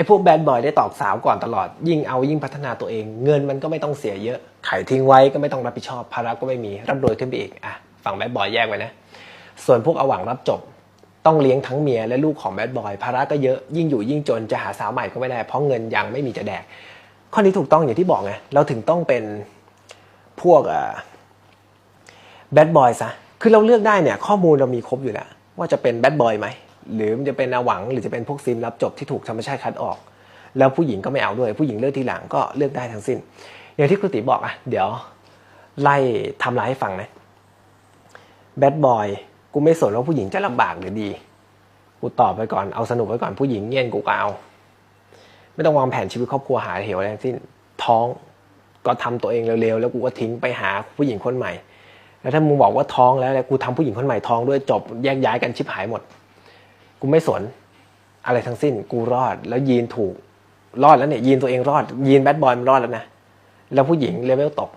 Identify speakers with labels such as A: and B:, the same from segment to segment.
A: ไอ้พวกแบดบอยได้ตอกสาวก่อนตลอด ยิ่งเอายิ่งพัฒนาตัวเอง เงินมันก็ไม่ต้องเสียเยอะไขายทิ้งไว้ก็ไม่ต้องรับผิดชอบภาระก็ไม่มีร่ำรวยขึ้นไปอีกอะฝั่งแบดบอยแยกไว้นะ ส่วนพวกอวังรับจบ ต้องเลี้ยงทั้งเมียและลูกของแบดบอยภาระก็เยอะยิ่งอยู่ยิ่งจนจะหาสาวใหม่ก็ไม่ได้เพราะเงินยังไม่มีจะแดก ข้อนี้ถูกต้องอย่างที่บอกไงเราถึงต้องเป็นพวกแบดบอยซะคือเราเลือกได้เนี่ยข้อมูลเรามีครบอยู่แล้วว่าจะเป็นแบดบอยไหม หรือมันจะเป็นอาหวังหรือจะเป็นพวกซิมรับจบที่ถูกธรรมชาติคัดออก แล้วผู้หญิงก็ไม่เอาด้วย ผู้หญิงเลือกทีหลังก็เลือกได้ทั้งสิ้น อย่างที่ครูติบอกอะเดี๋ยวไล่ทำลายให้ฟังนะแบดบอยกูไม่สนว่าผู้หญิงจะลำบากหรือดีกูตอบไปก่อนเอาสนุกไว้ก่อนผู้หญิงเงียนกูก็เอา ไม่ต้องวางแผนชีวิตครอบครัวหาเหวอะไรทั้งสิ้นท้องก็ทำตัวเองเร็วๆแล้วกูก็ทิ้งไปหาผู้หญิงคนใหม่ แล้วถ้ามึงบอกว่าท้องแล้วแล้วกูทำผู้หญิงคนใหม่ท้องด้วยจบแยกย้ายกันชิบหายหมด กูไม่สน อะไรทั้งสิ้น กูรอดแล้วยีนถูก รอดแล้วเนี่ย ยีนตัวเองรอด ยีนแบดบอยมันรอดแล้วนะ แล้วผู้หญิงเลเวลตก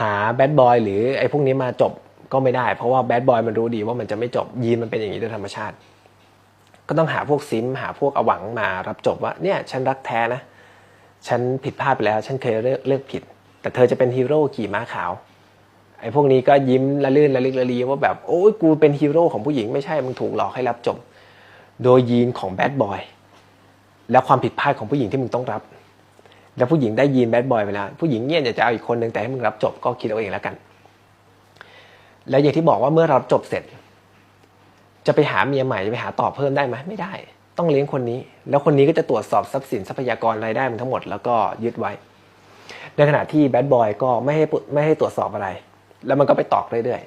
A: หาแบดบอยหรือไอ้พวกนี้มาจบก็ไม่ได้ เพราะว่าแบดบอยมันรู้ดีว่ามันจะไม่จบยีนมันเป็นอย่างนี้โดยธรรมชาติ ก็ต้องหาพวกซิมหาพวกอวังมารับจบว่าเนี่ย ฉันรักแท้นะ ฉันผิดพลาดไปแล้ว ฉันเคยเลือกเลือกผิด แต่เธอจะเป็นฮีโร่ขี่ม้าขาว ไอ้พวกนี้ก็ยิ้มละลื่นละลิกละลีว่าแบบโอ้ยกูเป็นฮีโร่ของผู้หญิงไม่ใช่มึงถูกหลอกให้รับจบ โดยยีนของแบดบอยแล้วความผิดพลาดของผู้หญิงที่มึงต้องรับ แล้วผู้หญิงได้ยีนแบดบอยไปแล้วผู้หญิงเงียอยากจะเอาอีกคนหนึ่งแต่ให้มึงรับจบก็คิดเอาเองแล้วกัน แล้วอย่างที่บอกว่าเมื่อรับจบเสร็จ จะไปหาเมียใหม่จะไปหาต่อเพิ่มได้ไหมไม่ได้ ต้องเลี้ยงคนนี้ แล้วคนนี้ก็จะตรวจสอบทรัพย์สินทรัพยากรรายได้มันทั้งหมดแล้วก็ยึดไว้ ในขณะที่แบดบอยก็ไม่ให้ไม่ให้ตรวจสอบอะไร แล้วมันก็ไปตอกเรื่อย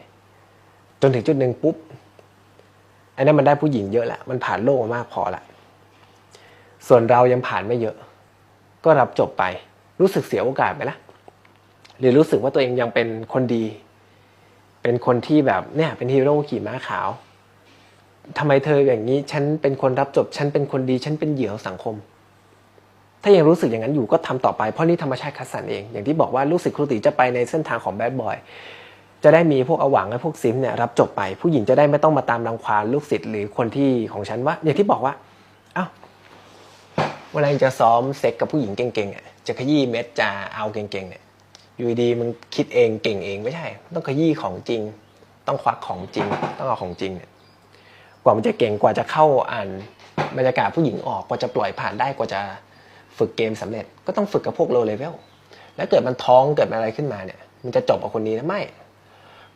A: ๆ จนถึงจุดหนึ่งปุ๊บไอ้นั่นมันได้ผู้หญิงเยอะแหละมันผ่านโลกมามากพอละส่วนเรายังผ่านไม่เยอะ ก็รับจบไป รู้สึกเสียโอกาสไปละหรือรู้สึกว่าตัวเองยังเป็นคนดี เป็นคนที่แบบเนี่ย เป็นฮีโร่ขี่ม้าขาวทำไมเธออย่างนี้ฉันเป็นคนรับจบฉันเป็นคนดีฉันเป็นเหยื่อของสังคม ถ้ายังรู้สึกอย่างนั้นอยู่ก็ทำต่อไปเพราะนี่ธรรมชาติคัดสรรเอง อย่างที่บอกว่าลูกศิษย์ครูติจะไปในเส้นทางของแบดบอย จะได้มีพวกอวังและพวกซิมเนี่ยรับจบไป ผู้หญิงจะได้ไม่ต้องมาตามรังควานลูกศิษย์หรือคนที่ของฉันว่าอย่างที่บอกว่าเอ้าเวลาจะซ้อมเซ็กกับผู้หญิงเก่งๆอะจะขยี้เม็ดจะเอาเก่งๆเนี่ยอยู่ดีมึงคิดเองเก่งเองไม่ใช่ ต้องขยี้ของจริง ต้องควักของจริง ต้องเอาของจริงเนี่ยกว่ามันจะเก่งกว่าจะเข้าอ่านบรรยากาศผู้หญิงออกกว่าจะปล่อยผ่านได้กว่าจะฝึกเกมสำเร็จ ก็ต้องฝึกกับพวกโลเลเวลแล้วเกิดมันท้องเกิดอะไรขึ้นมาเนี่ย มันจะจบกับคนนี้นะไม่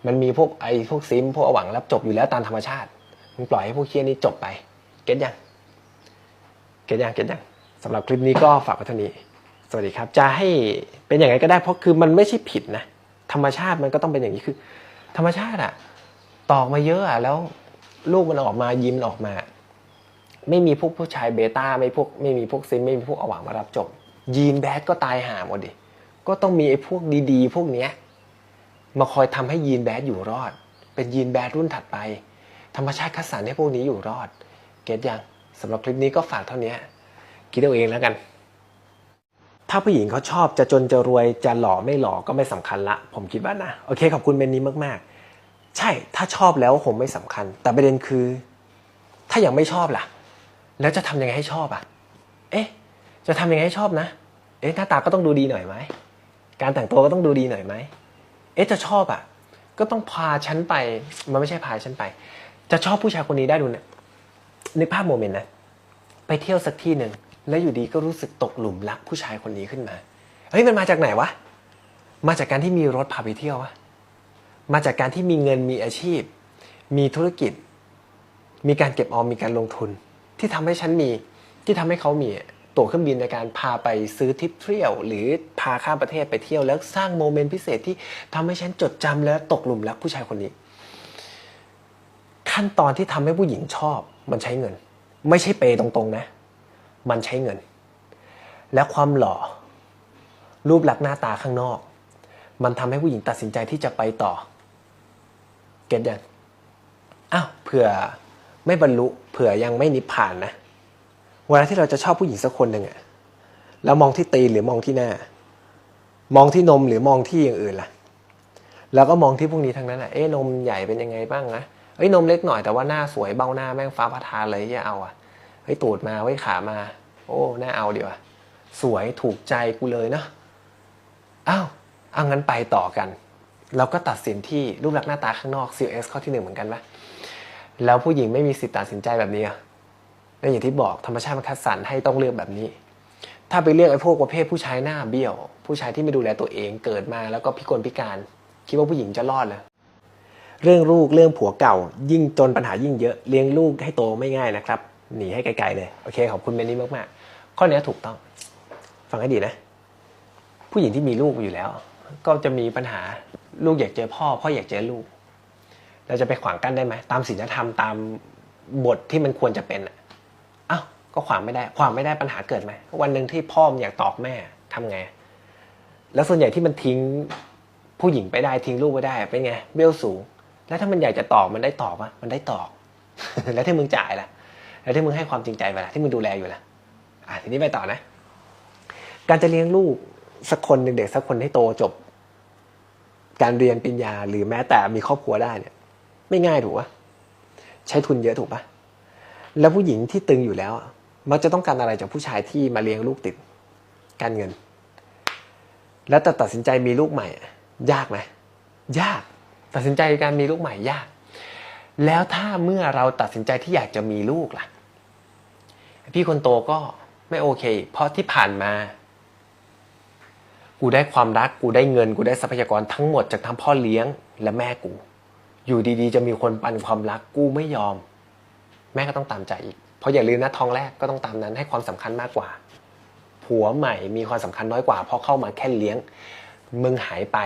A: มันมีพวกไอ้พวกซิมพวกอหวังรับจบอยู่แล้วตามธรรมชาติมันปล่อยให้พวกเคียนี้จบไป เก็ตยังเก็ตยังเก็ตยังสำหรับคลิปนี้ก็ฝากไว้เท่านี้สวัสดีครับ จะให้เป็นอย่างไรก็ได้เพราะคือมันไม่ใช่ผิดนะธรรมชาติมันก็ต้องเป็นอย่างนี้คือ ธรรมชาติอะตอกมาเยอะอะแล้วลูกมันออกมายิ้มออกมา ไม่มีพวกผู้ชายเบต้าไม่พวกไม่มีพวกซิมไม่มีพวกอวังมารับจบยีนแบดก็ตายหาหมดดิก็ต้องมีไอ้พวกดีๆ พวกเนี้ย มาคอยทำให้ยีนแบดอยู่รอด เป็นยีนแบดรุ่นถัดไป ธรรมชาติคัดสรรให้พวกนี้อยู่รอด เก็ตยังสำหรับคลิปนี้ก็ฝากเท่านี้คิดเอาเองแล้วกัน ถ้าผู้หญิงเขาชอบจะจนจะรวยจะหล่อไม่หล่อก็ไม่สำคัญละ ผมคิดว่านะโอเคขอบคุณเมนนี้มากๆ ใช่ถ้าชอบแล้วคงไม่สำคัญ แต่ประเด็นคือ ถ้ายังไม่ชอบล่ะ แล้วจะทำยังไงให้ชอบอะ เอ๊ะ จะทำยังไงให้ชอบนะ เอ๊ะหน้าตาก็ต้องดูดีหน่อยไหมการแต่งตัวก็ต้องดูดีหน่อยไหม เอ๊ะจะชอบอะ ก็ต้องพาฉันไป มันไม่ใช่พาฉันไป จะชอบผู้ชายคนนี้ได้ดูเนี่ยนึกภาพโมเมนต์นะ ไปเที่ยวสักที่หนึ่งแล้วอยู่ดีก็รู้สึกตกหลุมรักผู้ชายคนนี้ขึ้นมา เฮ้ยมันมาจากไหนวะ มาจากการที่มีรถพาไปเที่ยววะ มาจากการที่มีเงินมีอาชีพ มีธุรกิจ มีการเก็บออมมีการลงทุน ที่ทำให้ฉันมีที่ทำให้เขามี ตั๋วเครื่องบินในการพาไปซื้อทริปเที่ยว หรือพาข้ามประเทศไปเที่ยวแล้วสร้างโมเมนต์พิเศษที่ทำให้ฉันจดจำและตกหลุมรักผู้ชายคนนี้ ขั้นตอนที่ทำให้ผู้หญิงชอบ มันใช้เงิน ไม่ใช่เปย์ตรงๆนะ มันใช้เงิน และความหล่อ รูปลักษณ์หน้าตาข้างนอก มันทำให้ผู้หญิงตัดสินใจที่จะไปต่อ เก็ตยังอ้าวเผื่อไม่บรรลุเผื่อยังไม่นิพพานนะ เวลาที่เราจะชอบผู้หญิงสักคนหนึ่งอะแล้วมองที่ตีนหรือมองที่หน้า มองที่นมหรือมองที่อย่างอื่นล่ะ แล้วก็มองที่พวกนี้ทั้งนั้นอะเอ๊นมใหญ่เป็นยังไงบ้างนะเอ้ยนมเล็กหน่อยแต่ว่าหน้าสวยเบ้าหน้าแม่งฟ้าประทานเลยที่เอาอะเฮ้ยตูดมาไว้ยขามา โอ้หน่าเอาเดีว่ะสวยถูกใจกูเลยเนาะอ้าวเอางั้นไปต่อกัน เราก็ตัดสินที่รูปลักษณ์หน้าตาข้างนอก CLS ข้อที่หนึ่งเหมือนกันปะแล้วผู้หญิงไม่มีสิทธิ์ตัดสินใจแบบนี้อะ แล้วอย่างที่บอกธรรมชาติมันคัดสรรให้ต้องเลือกแบบนี้ ถ้าไปเลือกไอ้พวกประเภทผู้ชายหน้าเบี้ยว ผู้ชายที่ไม่ดูแลตัวเองเกิดมาแล้วก็พิกลพิการ คิดว่าผู้หญิงจะรอดเลยเรื่องลูกเรื่องผัวเก่า ยิ่งจนปัญหายิ่งเยอะเลี้ยงลูกให้โตไม่ง่ายนะครับหนีให้ไกลๆเลยโอเคขอบคุณเมนนี่มากๆข้อนี้ถูกต้อง ฟังให้ดีนะ ผู้หญิงที่มีลูกอยู่แล้ว ก็จะมีปัญหาลูกอยากเจอพ่อพ่ออยากเจอลูก เราจะไปขวางกั้นได้ไหมตามศีลธรรมตามบทที่มันควรจะเป็นอะ ก็ขวางไม่ได้ขวางไม่ได้ปัญหาเกิดไหมวันหนึ่งที่พ่อมอยากตอกแม่ทำไง แล้วส่วนใหญ่ที่มันทิ้งผู้หญิงไปได้ทิ้งลูกไปได้เป็นไงเบี้ยวสูง แล้วถ้ามันอยากจะตอกมันได้ตอกปะมันได้ตอก แล้วที่มึงจ่ายล่ะ แล้วที่มึงให้ความจริงใจไปล่ะที่มึงดูแลอยู่ล่ะอะทีนี้ไปต่อนะ การจะเลี้ยงลูกสักคนหนึ่งเด็กสักคนให้โตจบ การเรียนปริญญา หรือแม้แต่มีครอบครัวได้เนี่ย ไม่ง่ายถูกปะใช้ทุนเยอะถูกปะแล้วผู้หญิงที่ตึงอยู่แล้ว มักจะต้องการอะไรจากผู้ชายที่มาเลี้ยงลูกติด การเงิน แล้วแต่ตัดสินใจมีลูกใหม่ ยากไหมยากตัดสินใจการมีลูกใหม่ยาก แล้วถ้าเมื่อเราตัดสินใจที่อยากจะมีลูกล่ะ พี่คนโตก็ไม่โอเค เพราะที่ผ่านมา กูได้ความรักกูได้เงิน กูได้ทรัพยากรทั้งหมดจากทั้งพ่อเลี้ยงและแม่กู อยู่ดีๆ จะมีคนปันความรักกูไม่ยอม แม่ก็ต้องตามใจอีก เพราะอย่าลืมนะท้องแรกก็ต้องตามนั้นให้ความสำคัญมากกว่า ผัวใหม่มีความสำคัญน้อยกว่า เพราะเข้ามาแค่เลี้ยงมึงหายไป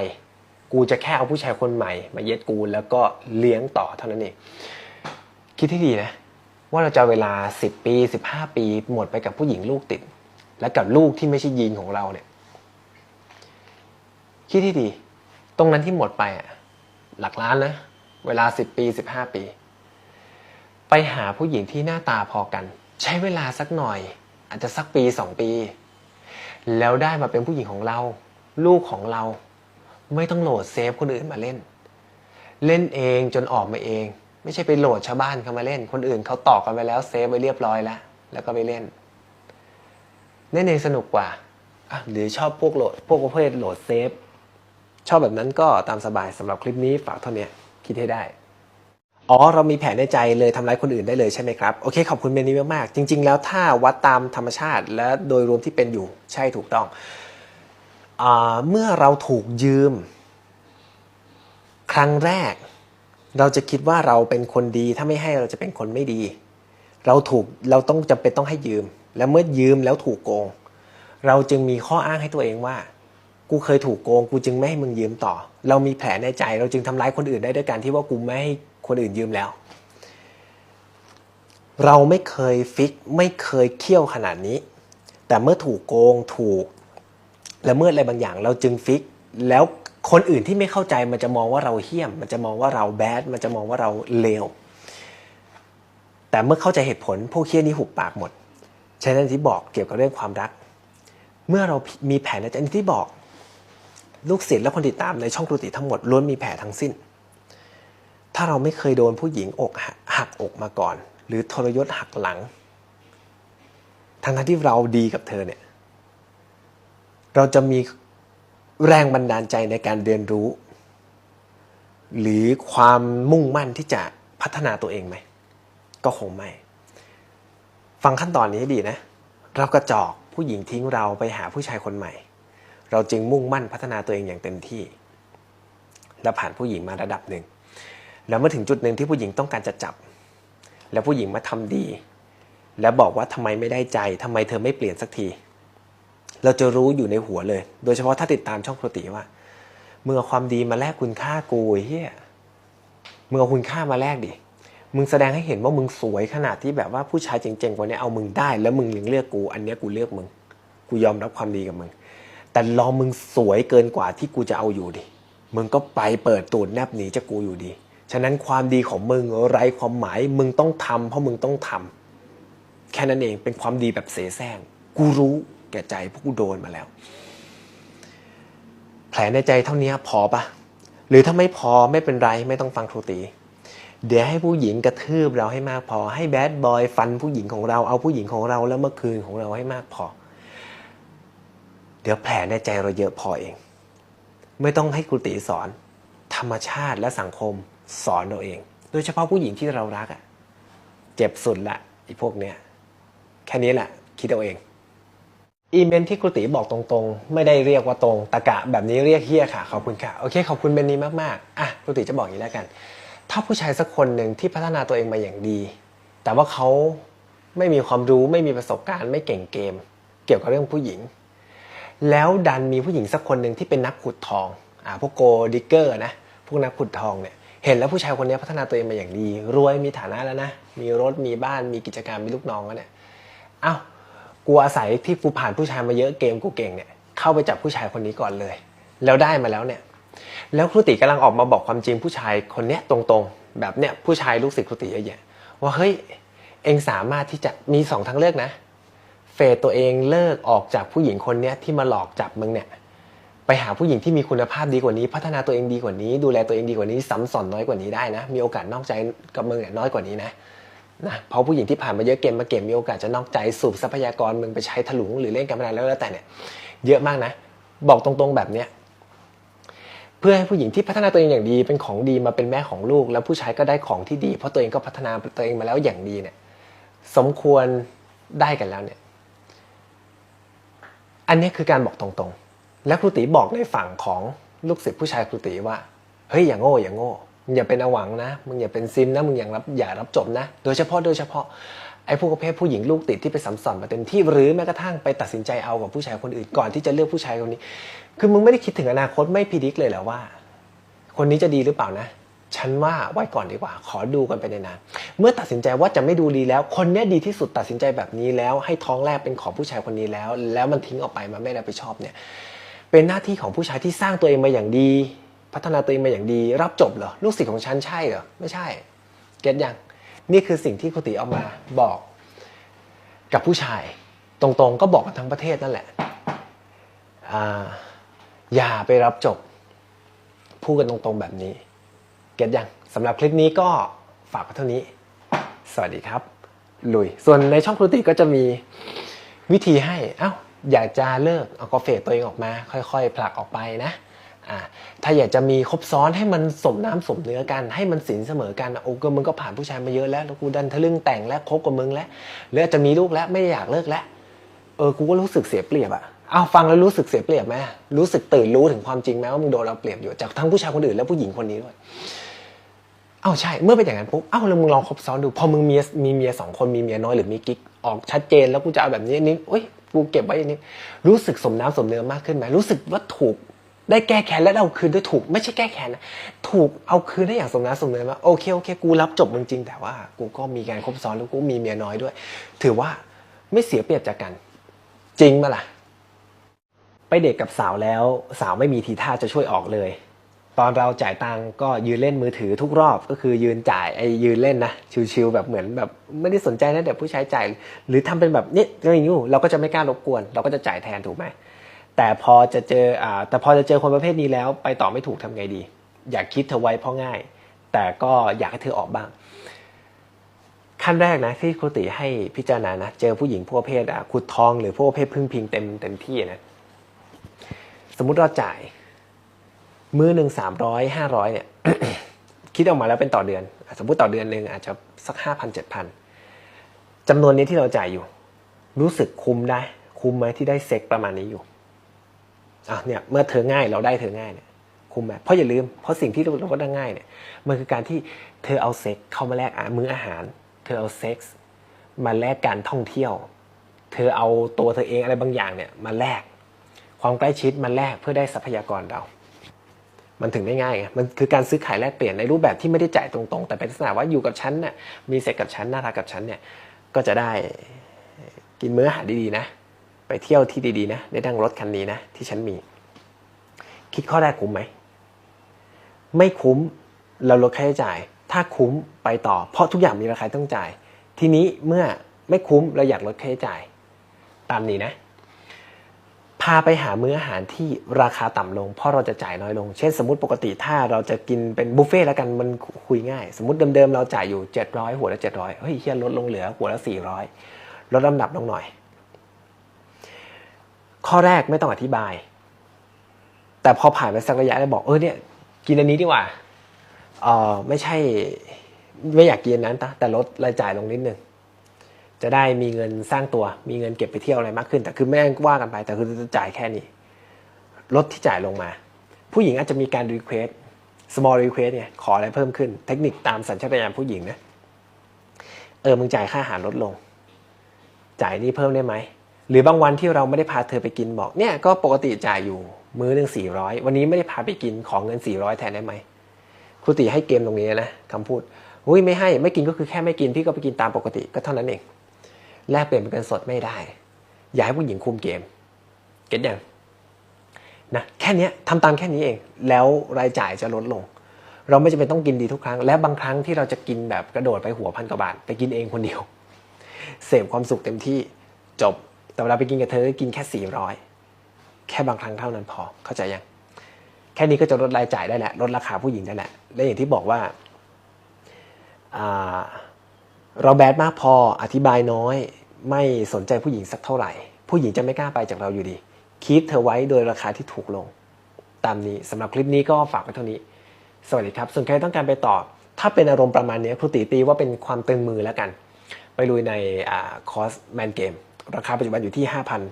A: กูจะแค่เอาผู้ชายคนใหม่ มาเย็ดกูแล้วก็เลี้ยงต่อเท่านั้นเองคิดให้ดีนะ ว่าเราจะเอาเวลา 10 ปี 15 ปีหมดไปกับผู้หญิงลูกติด และกับลูกที่ไม่ใช่ยีนของเราเนี่ยคิดให้ดี ตรงนั้นที่หมดไปอะหลักล้านนะ เวลา 10 ปี 15 ปี ไปหาผู้หญิงที่หน้าตาพอกัน ใช้เวลาสักหน่อย อาจจะสักปี2ปี แล้วได้มาเป็นผู้หญิงของเรา ลูกของเรา ไม่ต้องโหลดเซฟคนอื่นมาเล่น เล่นเองจนออกมาเอง ไม่ใช่ไปโหลดชาวบ้านเขามาเล่น คนอื่นเขาตอกกันไปแล้วเซฟไว้เรียบร้อยแล้วแล้วก็ไปเล่นเล่นเองสนุกกว่าหรือชอบพวกโหลดพวกประเภทโหลดเซฟชอบแบบนั้นก็ตามสบายสำหรับคลิปนี้ฝากเท่านี้คิดให้ได้ อ๋อเรามีแผนในใจเลยทำร้ายคนอื่นได้เลยใช่ไหมครับโอเคขอบคุณเมนี้มากๆจริง ๆ แล้วถ้าวัดตามธรรมชาติ และโดยรวมที่เป็นอยู่ใช่ถูกต้องอเมื่อเราถูกยืม ครั้งแรก เราจะคิดว่าเราเป็นคนดี ถ้าไม่ให้เราจะเป็นคนไม่ดี เราถูกเราต้องจำเป็นต้องให้ยืม และเมื่อยืมแล้วถูกโกง เราจึงมีข้ออ้างให้ตัวเองว่ากูเคยถูกโกง กูจึงไม่ให้มึงยืมต่อ เรามีแผลในใจ เราจึงทำร้ายคนอื่นได้ด้วยการที่ว่ากูไม่ให้ คนอื่นยืมแล้ว เราไม่เคยฟิกไม่เคยเคี่ยวขนาดนี้ แต่เมื่อถูกโกงถูกและเมื่ออะไรบางอย่าง เราจึงฟิก แล้วคนอื่นที่ไม่เข้าใจมันจะมองว่าเราเหี้ยม มันจะมองว่าเราแบดมันจะมองว่าเราเลวแต่เมื่อเข้าใจเหตุผลพวกเคี้ยนี้หุบปากหมดฉะนั้นที่บอกเกี่ยวกับเรื่องความรัก เมื่อเรามีแผนในใจที่บอก ลูกศิษย์และคนติดตามในช่องครูติทั้งหมดล้วนมีแผลทั้งสิ้น ถ้าเราไม่เคยโดนผู้หญิงอกหักอกมาก่อน หรือทรยศหักหลังทั้งนั้นที่เราดีกับเธอเนี่ย เราจะมีแรงบันดาลใจในการเรียนรู้ หรือความมุ่งมั่นที่จะพัฒนาตัวเองไหม ก็คงไม่ ฟังขั้นตอนนี้ให้ดีนะ เรากระจอกผู้หญิงทิ้งเราไปหาผู้ชายคนใหม่ เราจึงมุ่งมั่นพัฒนาตัวเองอย่างเต็มที่ และผ่านผู้หญิงมาระดับหนึ่ง แล้วเมื่อถึงจุดหนึ่งที่ผู้หญิงต้องการจะจับ แล้วผู้หญิงมาทำดี แล้วบอกว่าทำไมไม่ได้ใจทำไมเธอไม่เปลี่ยนสักที เราจะรู้อยู่ในหัวเลย โดยเฉพาะถ้าติดตามช่องโปรติว่ามึงเอาความดีมาแลกคุณค่ากูเฮียมึงเอาคุณค่ามาแลกดิมึงแสดงให้เห็นว่ามึงสวยขนาดที่แบบว่าผู้ชายเจ๋งๆกว่านี้เอามึงได้ แล้วมึงยังเลือกกู อันเนี้ยกูเลือกมึง กูยอมรับความดีกับมึง แต่ลองมึงสวยเกินกว่าที่กูจะเอาอยู่ดิ มึงก็ไปเปิดตูดแนบหนีจากกูอยู่ดี ฉะนั้นความดีของมึงไร้ความหมายมึงต้องทำเพราะมึงต้องทำแค่นั้นเองเป็นความดีแบบเสแสร้งกูรู้แก่ใจเพราะกูโดนมาแล้ว แผลในใจเท่านี้พอปะหรือถ้าไม่พอไม่เป็นไรไม่ต้องฟังครูตี เดี๋ยวให้ผู้หญิงกระทืบเราให้มากพอ ให้แบดบอยฟันผู้หญิงของเราเอาผู้หญิงของเราแล้วเมื่อคืนของเราให้มากพอ เดี๋ยวแผลในใจเราเยอะพอเอง ไม่ต้องให้ครูตีสอน ธรรมชาติและสังคม สอนเราเอง โดยเฉพาะผู้หญิงที่เรารักอะเจ็บสุดละไอ้พวกเนี้ยแค่นี้แหละ คิดเอาเอง อีเมนที่ครูตีบอกตรงๆ ไม่ได้เรียกว่าตรงตะกะแบบนี้เรียกเฮี้ยค่ะ ขอบคุณค่ะ โอเค ขอบคุณเบนนี้มากๆ อะครูตีจะบอกอย่างนี้แล้วกัน ถ้าผู้ชายสักคนหนึ่งที่พัฒนาตัวเองมาอย่างดี แต่ว่าเขาไม่มีความรู้ไม่มีประสบการณ์ไม่เก่งเกม เกี่ยวกับเรื่องผู้หญิง แล้วดันมีผู้หญิงสักคนหนึ่งที่เป็นนักขุดทองอ่าพวกโกดิเกอร์นะพวกนักขุดทองเนี่ย เห็นแล้วผู้ชายคนนี้พัฒนาตัวเองมาอย่างดี รวยมีฐานะแล้วนะ มีรถมีบ้านมีกิจการมีลูกน้องแล้วเนี่ยอ้าวกูอาศัยที่กูผ่านผู้ชายมาเยอะเกมกูเก่งเนี่ยเข้าไปจับผู้ชายคนนี้ก่อนเลย แล้วได้มาแล้วเนี่ย แล้วครูติกำลังออกมาบอกความจริงผู้ชายคนเนี้ยตรงๆ แบบเนี้ยผู้ชายลูกศิษย์ครูติเยอะแยะว่าเฮ้ยเองสามารถที่จะมีสองทางเลือกนะ เฟดตัวเองเลิกออกจากผู้หญิงคนเนี้ยที่มาหลอกจับมึงเนี่ย ไปหาผู้หญิงที่มีคุณภาพดีกว่านี้ พัฒนาตัวเองดีกว่านี้ ดูแลตัวเองดีกว่านี้ซ้ำสอนน้อยกว่านี้ได้นะ มีโอกาสนอกใจกับมึงเนี่ยน้อยกว่านี้นะนะเพราะผู้หญิงที่ผ่านมาเยอะเกมมาเกมมีโอกาสจะนอกใจสูบทรัพยากรมึงไปใช้ถลุงหรือเล่นการพนันแล้วแล้วแต่เนี่ยเยอะมากนะ บอกตรงๆแบบเนี้ยเพื่อให้ผู้หญิงที่พัฒนาตัวเองอย่างดีเป็นของดีมาเป็นแม่ของลูก แล้วผู้ชายก็ได้ของที่ดี เพราะตัวเองก็พัฒนาตัวเองมาแล้วอย่างดีเนี่ยสมควรได้กันแล้วเนี่ย อันนี้คือการบอกตรงๆ และครูตีบอกในฝั่งของลูกศิษย์ผู้ชายครูตีว่าเฮ้ยอย่างโง่อย่างโง่มึงอย่าเป็นอวังนะมึงอย่าเป็นซิมนะมึงอย่ารับอย่ารับจบนะ โดยเฉพาะโดยเฉพาะไอ้พวกประเภทผู้หญิงลูกติดที่ไปสัมสอนมาเต็มที่หรือแม้กระทั่งไปตัดสินใจเอากับผู้ชายคนอื่นก่อนที่จะเลือกผู้ชายคนนี้ คือมึงไม่ได้คิดถึงอนาคตไม่พิจิกเลยเหรอว่า คนนี้จะดีหรือเปล่านะฉันว่าไว้ก่อนดีกว่า ขอดูกันไปในนานเมื่อตัดสินใจว่าจะไม่ดูดีแล้ว คนเนี้ยดีที่สุดตัดสินใจแบบนี้แล้ว ให้ท้องแรกเป็นของผู้ชายคนนี้แล้ว แล้วมันทิ้งออกไปมันไม่รับผิดชอบเนี่ย เป็นหน้าที่ของผู้ชายที่สร้างตัวเองมาอย่างดี พัฒนาตัวเองมาอย่างดี รับจบเหรอลูกศิษย์ของฉันใช่เหรอไม่ใช่ เก็ตยังนี่คือสิ่งที่ครูติเอามาบอก กับผู้ชาย ตรงๆก็บอกกันทั้งประเทศนั่นแหละออย่าไปรับจบพูดกันตรงๆแบบนี้ เก็ตยังสำหรับคลิปนี้ก็ฝากไว้เท่านี้ สวัสดีครับ ลุย ส่วนในช่องครูติก็จะมีวิธีให้ เอ้า อยากจะเลิกเอากาแฟตัวเองออกมา ค่อยๆ ผลักออกไปนะถ้าอยากจะมีครบซ้อนให้มันสมน้ำสมเนื้อกันให้มันสินเสมอกันโอ้ก็มึงก็ผ่านผู้ชายมาเยอะแล้วแล้วกูดันทะลึ่งแต่งและคบกับมึงแล้วหรืออาจจะมีลูกแล้วไม่อยากเลิกแล้วเออกูก็รู้สึกเสียเปรียบอะเอาฟังแล้วรู้สึกเสียเปรียบไหมรู้สึกตื่นรู้ถึงความจริงไหมว่ามึงโดนเราเปรียบอยู่จากทั้งผู้ชายคนอื่นและผู้หญิงคนนี้ด้วยเอ้าใช่เมื่อเป็นอย่างนั้นปุ๊บเอ้าแล้วมึงลองคบซ้อนดูพอมึงมีมีเมียสองคนมีเมียน้อยหรือมีกิ๊กออกชัดเจนแล้วกูจะเอาแบบนี้นี่เอ้ย กูเก็บไว้อย่างนี้ รู้สึกสมน้ำสมเนื้อมากขึ้นไหมรู้สึกว่าถูกได้แก้แค้นและเอาคืนด้วยถูก ไม่ใช่แก้แค้นนะถูกเอาคืนได้อย่างสมน้ำสมเนื้อมาโอเคโอเค กูรับจบมึงจริง แต่ว่ากูก็มีการคบซ้อนแล้วกูมีเมียน้อยด้วย ถือว่าไม่เสียเปรียบจากกัน จริงมาล่ะ ไปเด็กกับสาวแล้ว สาวไม่มีทีท่าจะช่วยออกเลย ตอนเราจ่ายตังก็ยืนเล่นมือถือทุกรอบก็คือยืนจ่ายไอ้ยืนเล่นนะชิวๆแบบเหมือนแบบไม่ได้สนใจนะเดี๋ยวผู้ชายจ่าย หรือทำเป็นแบบนี้อะไรอย่างนี้เราก็จะไม่กล้ารบกวน เราก็จะจ่ายแทนถูกไหมแต่พอจะเจออ่าแต่พอจะเจอคนประเภทนี้แล้ว ไปต่อไม่ถูกทำไงดี อยากคิดเธอไว้เพราะง่าย แต่ก็อยากให้เธอออกบ้าง ขั้นแรกนะที่ครูติให้พิจารณานะเจอผู้หญิงพวกประเภทอะขุดทองหรือพวกประเภทพึ่งพิงเต็มเต็มที่นะสมมุติเราจ่าย มือหนึ่งสามร้อยห้าร้อยเนี่ย คิดออกมาแล้วเป็นต่อเดือน สมมติต่อเดือนหนึ่งอาจจะสักห้าพันเจ็ดพันจำนวนนี้ที่เราจ่ายอยู่ รู้สึกคุ้มได้ คุ้มไหมที่ได้เซ็กประมาณนี้อยู่อะเนี่ยเมื่อเธอง่ายเราได้เธอง่ายเนี่ยคุ้มไหมเพราะอย่าลืมเพราะสิ่งที่เราก็ได้ง่ายเนี่ยมันคือการที่เธอเอาเซ็กเข้ามาแลกมื้ออาหาร เธอเอาเซ็กส์มาแลกการท่องเที่ยว เธอเอาตัวเธอเองอะไรบางอย่างเนี่ยมาแลกความใกล้ชิดมาแลกเพื่อได้ทรัพยากรเรา มันถึงได้ง่ายไงมันคือการซื้อขายแลกเปลี่ยนในรูปแบบที่ไม่ได้จ่ายตรงๆ แต่เป็นลักษณะว่าอยู่กับฉันเนี่ยมีเซ็กกับฉันน่ารักกับฉันเนี่ยก็จะได้กินมื้ออาหารดีๆนะ ไปเที่ยวที่ดีๆนะได้นั่งรถคันนี้นะที่ฉันมี คิดข้อแรกคุ้มไหมไม่คุ้มเราลดค่าใช้จ่าย ถ้าคุ้มไปต่อ เพราะทุกอย่างมีราคาต้องจ่าย ทีนี้เมื่อไม่คุ้มเราอยากลดค่าใช้จ่าย ตามนี้นะ พาไปหามื้ออาหารที่ราคาต่ำลง เพราะเราจะจ่ายน้อยลง เช่นสมมติปกติถ้าเราจะกินเป็นบุฟเฟ่ต์แล้วกันมันคุยง่าย สมมติเดิมๆเราจ่ายอยู่ 700 หัวละ 700 เฮ้ยเฮียลดลงเหลือหัวละ 400 ลดลำดับลงหน่อย ข้อแรกไม่ต้องอธิบาย แต่พอผ่านไปสักระยะแล้วบอกเออเนี่ยกินอันนี้ดีกว่าเออไม่ใช่ไม่อยากกินนั้นแต่แต่ลดรายจ่ายลงนิดนึง จะได้มีเงินสร้างตัว มีเงินเก็บไปเที่ยวอะไรมากขึ้น แต่คือไม่ได้ว่ากันไป แต่คือจะจ่ายแค่นี้ ลดที่จ่ายลงมา ผู้หญิงอาจจะมีการ request small request เนี่ย ขออะไรเพิ่มขึ้น เทคนิคตามสัญชาตญาณผู้หญิงนะ เออ มึงจ่ายค่าอาหารลดลง จ่ายนี่เพิ่มได้ไหม หรือบางวันที่เราไม่ได้พาเธอไปกินบอก เนี่ย ก็ปกติจ่ายอยู่ มื้อหนึ่งสี่ร้อย วันนี้ไม่ได้พาไปกิน ของเงินสี่ร้อยแทนได้ไหมครูติให้เกมตรงนี้นะคำพูด อุ้ยไม่ให้ ไม่กินก็คือแค่ไม่กิน พี่ก็ไปกินตามปกติ ก็เท่านั้นเอง แลกเปลี่ยนเป็นเงินสดไม่ได้ อย่าให้ผู้หญิงคุมเกม เก็ตยังนะแค่นี้ทำตามแค่นี้เอง แล้วรายจ่ายจะลดลง เราไม่จำเป็นต้องกินดีทุกครั้ง และบางครั้งที่เราจะกินแบบกระโดดไปหัวพันกว่าบาทไปกินเองคนเดียว เสพความสุขเต็มที่จบ แต่เวลาไปกินกับเธอกินแค่สี่ร้อยแค่บางครั้งเท่านั้นพอเข้าใจยัง แค่นี้ก็จะลดรายจ่ายได้แหละลดราคาผู้หญิงได้แหละและอย่างที่บอกว่าอ่า เราแบดมากพออธิบายน้อย ไม่สนใจผู้หญิงสักเท่าไหร่ ผู้หญิงจะไม่กล้าไปจากเราอยู่ดีคีปเธอไว้โดยราคาที่ถูกลง ตามนี้สำหรับคลิปนี้ก็ฝากไว้เท่านี้ สวัสดีครับ ส่วนใครต้องการไปต่อ ถ้าเป็นอารมณ์ประมาณนี้ครูตีตีว่าเป็นความตึงมือแล้วกัน ไปลุยในคอร์สแมนเกมราคาปัจจุบันอยู่ที่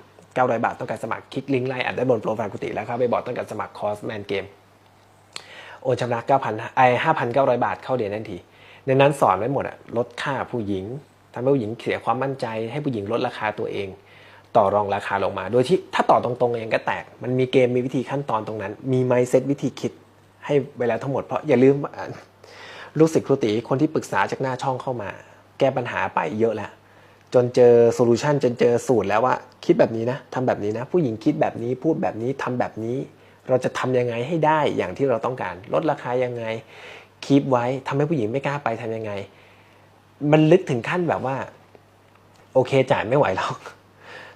A: 5,900 บาท ต้องการสมัครคลิกลิงก์ไลน์อัดได้บนโปรไฟล์ครูตีแล้วครับไปบอกต้องการสมัครคอร์สแมนเกมโอนชำระ9,000ไอ้5,900 บาทเข้าเดือนทันที ในนั้นสอนไว้หมดอะลดค่าผู้หญิงทำให้ผู้หญิงเสียความมั่นใจ ให้ผู้หญิงลดราคาตัวเอง ต่อรองราคาลงมา โดยที่ถ้าต่อตรงๆเองก็แตก มันมีเกมมีวิธีขั้นตอนตรงนั้น มีไมเซ็ตวิธีคิดให้เวลาทั้งหมดเพราะอย่าลืมอะลูกศิษย์ครูตีคนที่ปรึกษาจากหน้าช่องเข้ามา แก้ปัญหาไปเยอะแล้วจนเจอโซลูชันจนเจอสูตรแล้วว่าคิดแบบนี้นะทำแบบนี้นะ ผู้หญิงคิดแบบนี้พูดแบบนี้ทำแบบนี้ เราจะทำยังไงให้ได้อย่างที่เราต้องการ ลดราคายังไง คีบไว้ทำให้ผู้หญิงไม่กล้าไปทำยังไง มันลึกถึงขั้นแบบว่า โอเคจ่ายไม่ไหวหรอก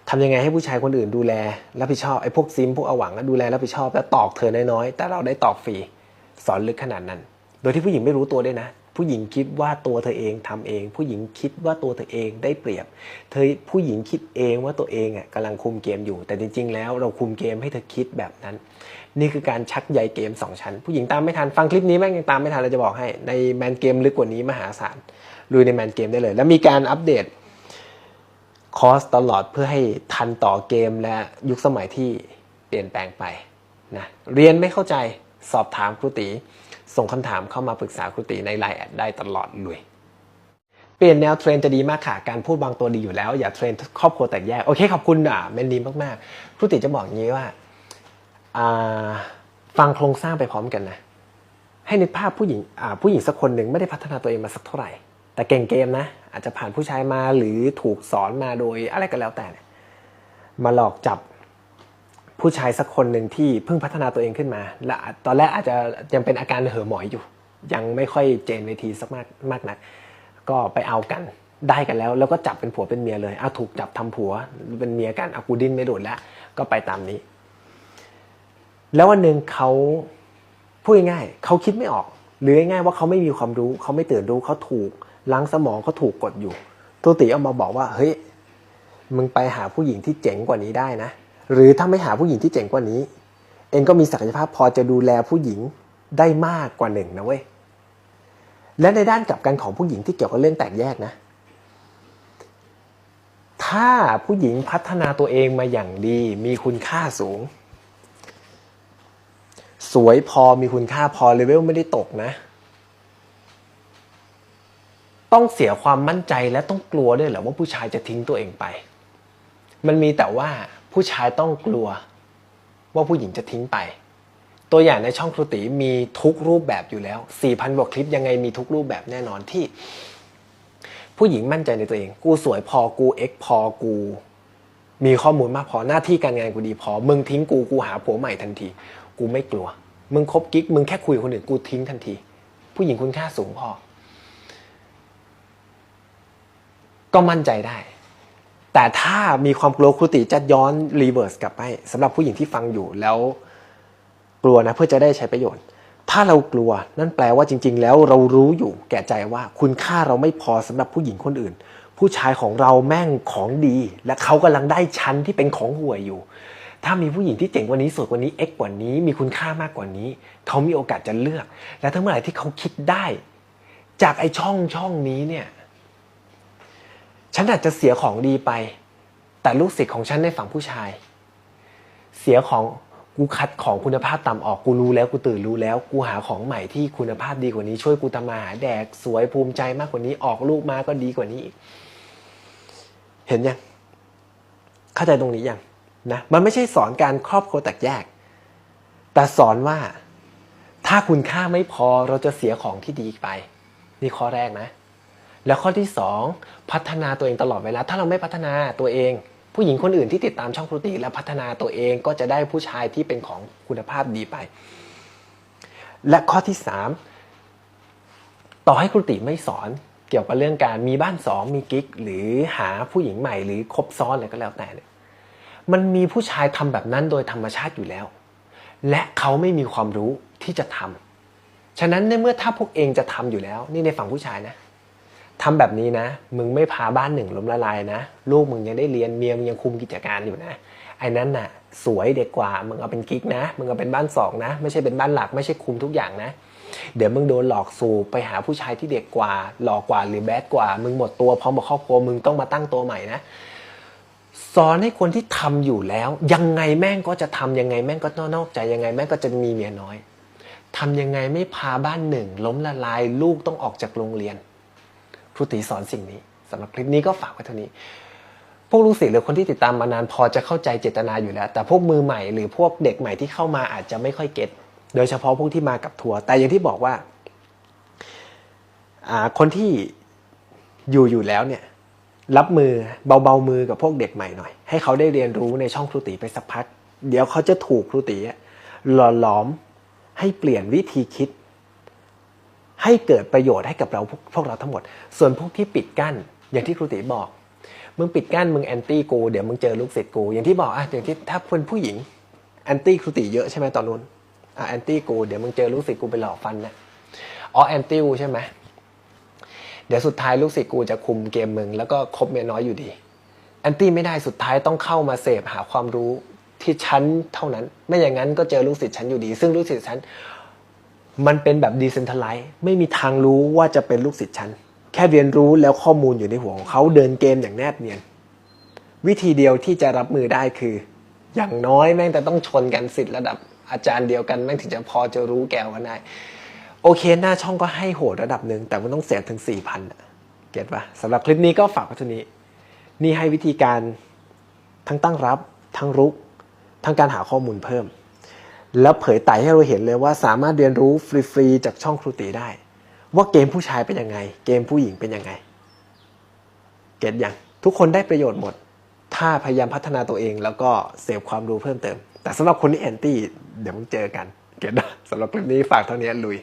A: ทำยังไงให้ผู้ชายคนอื่นดูแลรับผิดชอบไอ้พวกซิมพวกอาหวังก็ดูแลรับผิดชอบแล้วตอกเธอน้อยๆแต่เราได้ตอกฟรีสอนลึกขนาดนั้น โดยที่ผู้หญิงไม่รู้ตัวด้วยนะ ผู้หญิงคิดว่าตัวเธอเองทำเอง ผู้หญิงคิดว่าตัวเธอเองได้เปรียบ เธอผู้หญิงคิดเองว่าตัวเองอะกำลังคุมเกมอยู่ แต่จริง ๆ แล้วเราคุมเกมให้เธอคิดแบบนั้น นี่คือการชักใยเกมสองชั้น ผู้หญิงตามไม่ทันฟังคลิปนี้แม่งยังตามไม่ทันเราจะบอกให้ ในแมนเกมลึกกว่านี้มหาศาลลุยในแมนเกมได้เลย แล้วมีการอัปเดตคอร์สตลอดเพื่อให้ทันต่อเกมและยุคสมัยที่เปลี่ยนแปลงไปนะเรียนไม่เข้าใจสอบถามครูตี ส่งคำถามเข้ามาปรึกษาครูตีในไลน์แอดได้ตลอดเลย เปลี่ยนแนวเทรนจะดีมากค่ะ การพูดบางตัวดีอยู่แล้ว อย่าเทรนครอบครัวแตกแยก โอเคขอบคุณอะเมนดีมากๆครูตีจะบอกงนี้ว่าฟังโครงสร้างไปพร้อมกันนะ ให้นึกภาพผู้หญิงผู้หญิงสักคนหนึ่งไม่ได้พัฒนาตัวเองมาสักเท่าไหร่ แต่เก่งเกมนะ อาจจะผ่านผู้ชายมาหรือถูกสอนมาโดยอะไรก็แล้วแต่ มาหลอกจับ ผู้ชายสักคนหนึ่งที่เพิ่งพัฒนาตัวเองขึ้นมา และตอนแรกอาจจะยังเป็นอาการเห่อหมอยอยู่ ยังไม่ค่อยเจนเวทีสักมากมากนัก ก็ไปเอากันได้กันแล้ว แล้วก็จับเป็นผัวเป็นเมียเลยเอาถูกจับทำผัวเป็นเมียกันเอากูดิ้นไม่โดดแล้วก็ไปตามนี้ แล้ววันหนึ่งเขาพูดง่ายๆเขาคิดไม่ออกหรือง่ายๆว่าเขาไม่มีความรู้เขาไม่ตื่นรู้เขาถูกล้างสมองเขาถูกกดอยู่ตัวตีเอามาบอกว่าเฮ้ยมึงไปหาผู้หญิงที่เจ๋งกว่านี้ได้นะ หรือถ้าไม่หาผู้หญิงที่เจ๋งกว่านี้ เองก็มีศักยภาพพอจะดูแลผู้หญิงได้มากกว่าหนึ่งนะเว้ยและในด้านกลับกันของผู้หญิงที่เกี่ยวกับเรื่องแตกแยกนะ ถ้าผู้หญิงพัฒนาตัวเองมาอย่างดี มีคุณค่าสูง สวยพอมีคุณค่าพอเลเวลไม่ได้ตกนะ ต้องเสียความมั่นใจและต้องกลัวด้วยเหรอว่าผู้ชายจะทิ้งตัวเองไป มันมีแต่ว่า ผู้ชายต้องกลัวว่าผู้หญิงจะทิ้งไป ตัวอย่างในช่องครูตีมีทุกรูปแบบอยู่แล้ว 4,000กว่าคลิปยังไงมีทุกรูปแบบแน่นอนที่ ผู้หญิงมั่นใจในตัวเอง กูสวยพอกูเอ็กพอกู มีข้อมูลมากพอหน้าที่การงานกูดีพอ มึงทิ้งกูกูหาผัวใหม่ทันที กูไม่กลัว มึงคบกิ๊กมึงแค่คุยคนอื่นกูทิ้งทันที ผู้หญิงคุณค่าสูงพอ ก็มั่นใจได้ แต่ถ้ามีความกลัวครูติจะย้อนรีเวิร์สกลับไปสำหรับผู้หญิงที่ฟังอยู่แล้วกลัวนะเพื่อจะได้ใช้ประโยชน์ ถ้าเรากลัวนั่นแปลว่าจริง ๆ แล้วเรารู้อยู่แก่ใจว่าคุณค่าเราไม่พอสำหรับผู้หญิงคนอื่น ผู้ชายของเราแม่งของดี และเขากำลังได้ชั้นที่เป็นของห่วยอยู่ ถ้ามีผู้หญิงที่เจ๋งกว่านี้สวยกว่านี้เอ็กกว่านี้ มีคุณค่ามากกว่านี้ เขามีโอกาสจะเลือก และทั้งเมื่อไหร่ที่เขาคิดได้ จากไอช่องช่องนี้เนี่ย ฉันอาจจะเสียของดีไป แต่ลูกศิษย์ของฉันในฝั่งผู้ชาย เสียของกูคัดของคุณภาพต่ำออกกูรู้แล้วกูตื่นรู้แล้ว กูหาของใหม่ที่คุณภาพดีกว่านี้ช่วยกูทำมาหาแดกสวยภูมิใจมากกว่านี้ออกลูกมาก็ดีกว่านี้อีกเห็นยังเข้าใจตรงนี้ยังนะมันไม่ใช่สอนการครอบครัวแตกแยก แต่สอนว่าถ้าคุณค่าไม่พอเราจะเสียของที่ดีไป นี่ข้อแรกนะ แล้วข้อที่สองพัฒนาตัวเองตลอดเวลา ถ้าเราไม่พัฒนาตัวเอง ผู้หญิงคนอื่นที่ติดตามช่องครูติและพัฒนาตัวเองก็จะได้ผู้ชายที่เป็นของคุณภาพดีไป และข้อที่สามต่อให้ครูติไม่สอนเกี่ยวกับเรื่องการมีบ้านสองมีกิ๊กหรือหาผู้หญิงใหม่หรือคบซ้อนอะไรก็แล้วแต่เนี่ยมันมีผู้ชายทำแบบนั้นโดยธรรมชาติอยู่แล้ว และเขาไม่มีความรู้ที่จะทำฉะนั้นในเมื่อถ้าพวกเองจะทำอยู่แล้ว นี่ในฝั่งผู้ชายนะ ทำแบบนี้นะ มึงไม่พาบ้านหนึ่งล้มละลายนะ ลูกมึงยังได้เรียนเมียมึงยังคุมกิจการอยู่นะ ไอ้นั้นน่ะ สวยเด็กกว่า มึงเอาเป็นกิ๊กนะ มึงเอาเป็นบ้านสองนะ ไม่ใช่เป็นบ้านหลัก ไม่ใช่คุมทุกอย่างนะ เดี๋ยวมึงโดนหลอกสู่ไปหาผู้ชายที่เด็กกว่า หลอกกว่าหรือแบดกว่า มึงหมดตัวพร้อมกับครอบครัว มึงต้องมาตั้งตัวใหม่นะสอนให้คนที่ทำอยู่แล้ว ยังไงแม่งก็จะทำยังไงแม่งก็นอกใจยังไงแม่งก็จะมีเมียน้อยทำยังไงไม่พาบ้านหนึ่งล้มละลายลูกต้องออกจากโรงเรียน ครูตีสอนสิ่งนี้สำหรับคลิปนี้ก็ฝากไว้เท่านี้ พวกลูกศิษย์หรือคนที่ติดตามมานานพอจะเข้าใจเจตนาอยู่แล้ว แต่พวกมือใหม่หรือพวกเด็กใหม่ที่เข้ามาอาจจะไม่ค่อยเก็ตโดยเฉพาะพวกที่มากับทัวร์แต่อย่างที่บอกว่าคนที่อยู่อยู่แล้วเนี่ยรับมือเบาๆมือกับพวกเด็กใหม่หน่อย ให้เขาได้เรียนรู้ในช่องครูตีไปสักพัก เดี๋ยวเขาจะถูกครูตีหล่อหลอมให้เปลี่ยนวิธีคิด ให้เกิดประโยชน์ให้กับเราพวกพวกเราทั้งหมด ส่วนพวกที่ปิดกั้น อย่างที่ครูติบอก มึงปิดกั้นมึงแอนตี้กูเดี๋ยวมึงเจอลูกศิษย์กู อย่างที่บอกอะอย่างที่ถ้าเป็นผู้หญิงแอนตี้ครูติเยอะใช่ไหมตอนนู้นอะแอนตี้กูเดี๋ยวมึงเจอลูกศิษย์กูไปหลอกฟันนะอ๋อแอนตี้กูใช่ไหมเดี๋ยวสุดท้ายลูกศิษย์กูจะคุมเกมมึงแล้วก็คบเมียน้อยอยู่ดีแอนตี้ไม่ได้สุดท้ายต้องเข้ามาเสพหาความรู้ที่ฉันเท่านั้น ไม่อย่างนั้นก็เจอลูกศิษย์ฉันอยู่ดี ซึ่งลูกศิษย์ฉัน มันเป็นแบบดีเซนทัลไลซ์ไม่มีทางรู้ว่าจะเป็นลูกศิษย์ฉัน แค่เรียนรู้แล้วข้อมูลอยู่ในหัวของเขาเดินเกมอย่างแนบเนียน วิธีเดียวที่จะรับมือได้คือ อย่างน้อยแม่งแต่ต้องชนกันสิทธิ์ระดับอาจารย์เดียวกันแม่งถึงจะพอจะรู้แกวกันได้โอเคหน้าช่องก็ให้โหดระดับหนึ่งแต่มันต้องเสียถึงสี่พันเก็ตปะสำหรับคลิปนี้ก็ฝากไว้เท่านี้ นี่ให้วิธีการทั้งตั้งรับ ทั้งรุก ทั้งการหาข้อมูลเพิ่ม แล้วเผยไต่ให้เราเห็นเลยว่าสามารถเรียนรู้ฟรีๆจากช่องครูตีได้ ว่าเกมผู้ชายเป็นยังไง เกมผู้หญิงเป็นยังไง เก็ตยังทุกคนได้ประโยชน์หมด ถ้าพยายามพัฒนาตัวเองแล้วก็เสพความรู้เพิ่มเติม แต่สำหรับคนที่แอนตี้เดี๋ยวมึงเจอกัน เก็ตนะสำหรับคลิปนี้ฝากเท่านี้ลุย